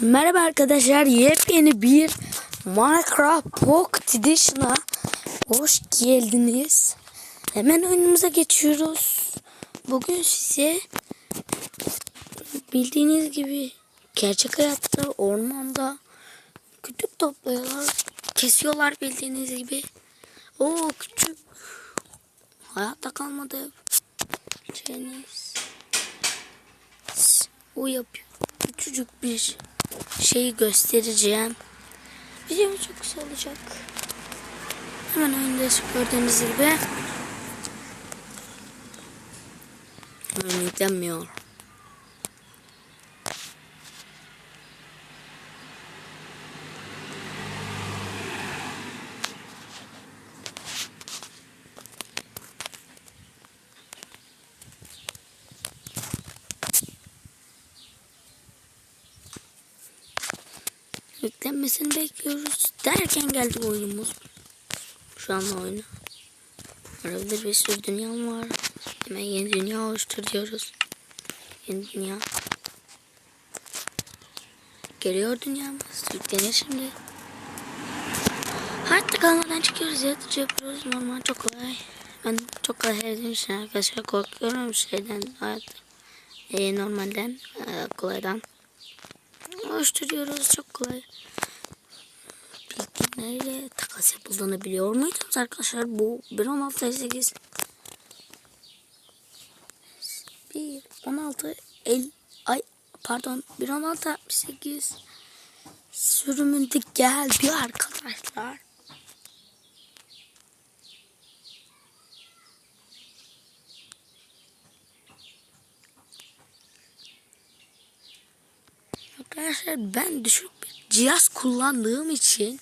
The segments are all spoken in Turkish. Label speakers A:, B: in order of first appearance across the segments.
A: Merhaba arkadaşlar yepyeni bir Minecraft Pocket Edition'a hoş geldiniz. Hemen oyunumuza geçiyoruz. Bugün size bildiğiniz gibi gerçek hayatta ormanda kütük topluyorlar. Kesiyorlar bildiğiniz gibi. O küçük hayatta kalmadı. Şeyiniz. O yapıyor. Küçücük bir şeyi göstereceğim. Video çok kısa olacak. Hemen oyunda gördüğünüz gibi. Oyun Yüklenmesini bekliyoruz. Derken geldi oyunumuz. Şu an oyunu. Arada bir sürü dünyam var. Hemen yeni dünya oluşturuyoruz. Yeni dünya. Geliyor dünyamız. Yüklenir şimdi. Hayatta kalmadan çıkıyoruz. Yaratıcı yapıyoruz. Normal çok kolay. Ben çok kolay sevdiğim için arkadaşlar korkuyorum şeyden hayatta. Ee, normalden e, kolaydan oluşturuyoruz. Çok kolay. Bilgilerle takas yapıldığını biliyor muydunuz arkadaşlar? Bu 1.16.8 1 16 el ay pardon 1.16.68 sürümünde geldi arkadaşlar. Arkadaşlar ben düşük bir cihaz kullandığım için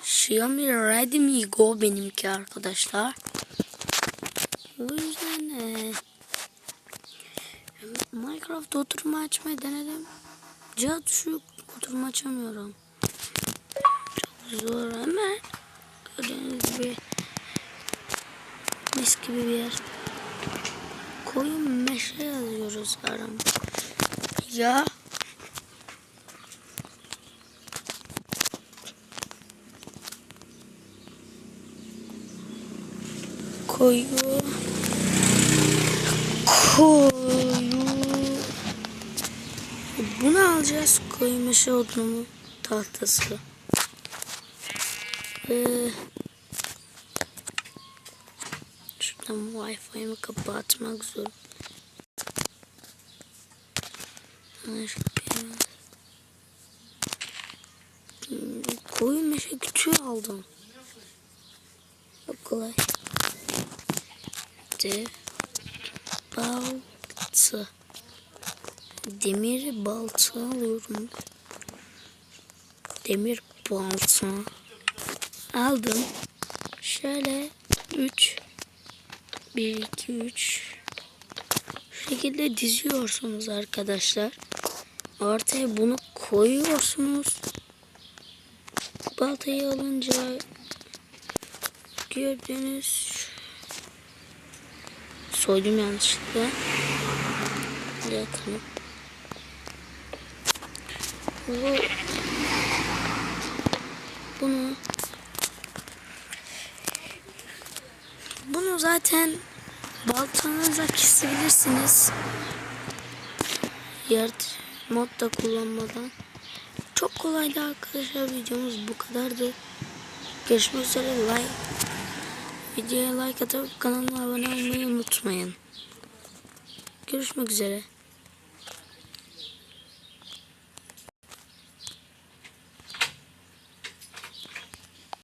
A: Xiaomi Redmi Go benimki arkadaşlar. O yüzden e, Minecraft oturma açmayı denedim. Cihaz düşük oturma açamıyorum. Çok zor ama gördüğünüz gibi mis gibi bir yer. Koyun meşe yazıyoruz aram. Ya? Koyu. Koyu. Bunu alacağız koyu meşe odunu tahtası ee, şuradan wifi'mi kapatmak zor koyu meşe kütüğü aldım. Çok kolay. De baltı. Demir balta alıyorum. Demir balta aldım. Şöyle 3 1 2 3 şu şekilde diziyorsunuz arkadaşlar ortaya bunu koyuyorsunuz baltayı alınca gördüğünüz soydum yanlışlıkla. Yakın. Bu bunu bunu zaten baltanızla kesebilirsiniz. Yaratıcı modda kullanmadan. Çok kolaydı arkadaşlar videomuz bu kadardı. Görüşmek üzere like Videoya like atıp kanalıma abone olmayı unutmayın. Görüşmek üzere.